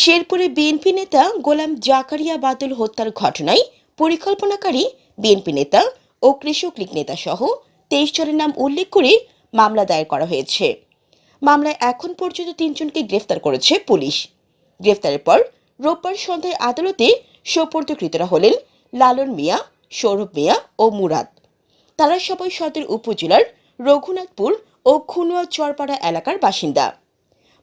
শেরপুরে বিএনপি নেতা গোলাম জাকারিয়া বাদল হত্যার ঘটনায় পরিকল্পনাকারী বিএনপি নেতা ও কৃষক লীগ নেতা সহ তেইশ জনের নাম উল্লেখ করে মামলা দায়ের করা হয়েছে। মামলায় এখন পর্যন্ত তিনজনকে গ্রেফতার করেছে পুলিশ। গ্রেফতারের পর রোববার সন্ধ্যায় আদালতে সোপর্দকৃতরা হলেন লালন মিয়া, সৌরভ মিয়া ও মুরাদ। তারা সবাই সদর উপজেলার রঘুনাথপুর ও খুনুয়া চরপাড়া এলাকার বাসিন্দা।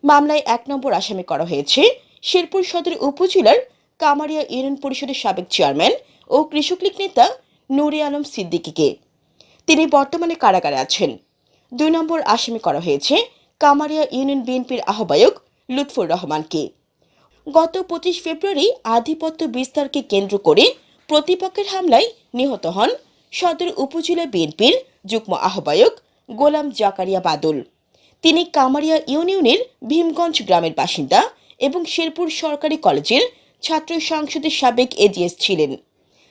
মামলায় এক নম্বর আসামি করা হয়েছে শেরপুর সদর উপজেলার কামারিয়া ইউনিয়ন পরিষদের সাবেক চেয়ারম্যান ও কৃষক লীগ নেতা নুরে আলম সিদ্দিকীকে। তিনি বর্তমানে কারাগারে আছেন। দুই নম্বর আসামি করা হয়েছে কামারিয়া ইউনিয়ন বিএনপির আহ্বায়ক লুৎফুর রহমানকে। গত পঁচিশ ফেব্রুয়ারি আধিপত্য বিস্তারকে কেন্দ্র করে প্রতিপক্ষের হামলায় নিহত হন সদর উপজেলা বিএনপির যুগ্ম আহ্বায়ক গোলাম জাকারিয়া বাদল। তিনি কামারিয়া ইউনিয়নের ভীমগঞ্জ গ্রামের বাসিন্দা এবং শেরপুর সরকারি কলেজের ছাত্র সংসদের সাবেক এজিএস ছিলেন।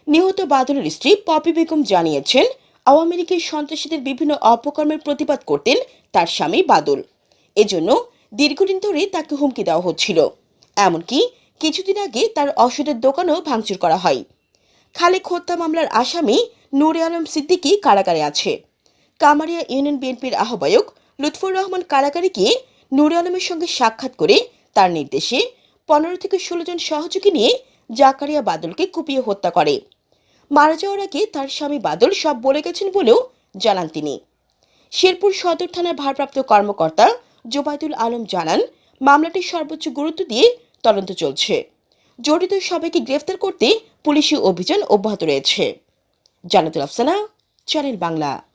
নিহত বাদলের স্ত্রী পপি বেগম জানিয়েছেন, আওয়ামী লীগের সন্ত্রাসীদের বিভিন্ন অপকর্মের প্রতিবাদ করতেন তার স্বামী বাদল। এজন্য দীর্ঘদিন ধরে তাকে হুমকি দেওয়া হচ্ছিল। এমনকি কিছুদিন আগে তার ওষুধের দোকানও ভাঙচুর করা হয়। খালেক হত্যা মামলার আসামি নুরে আলম সিদ্দিকী কারাগারে আছে। কামারিয়া ইউনিয়ন বিএনপির আহ্বায়ক লুৎফুর রহমান কারাগারে গিয়ে নুরে আলমের সঙ্গে সাক্ষাৎ করে তার নির্দেশে পনেরো থেকে ষোলো জন সহযোগী নিয়ে জাকারিয়া বাদলকে কুপিয়ে হত্যা করে। মারা যাওয়ার আগে তার স্বামী বাদল সব বলে গেছেন বলেও জানান তিনি। শেরপুর সদর থানার ভারপ্রাপ্ত কর্মকর্তা জোবায়দুল আলম জানান মামলাটি সর্বোচ্চ গুরুত্ব দিয়ে তদন্ত চলছে। জড়িত সবাইকে গ্রেফতার করতে পুলিশি অভিযান অব্যাহত রয়েছে। জানাতুল আফসানা, চ্যানেল বাংলা।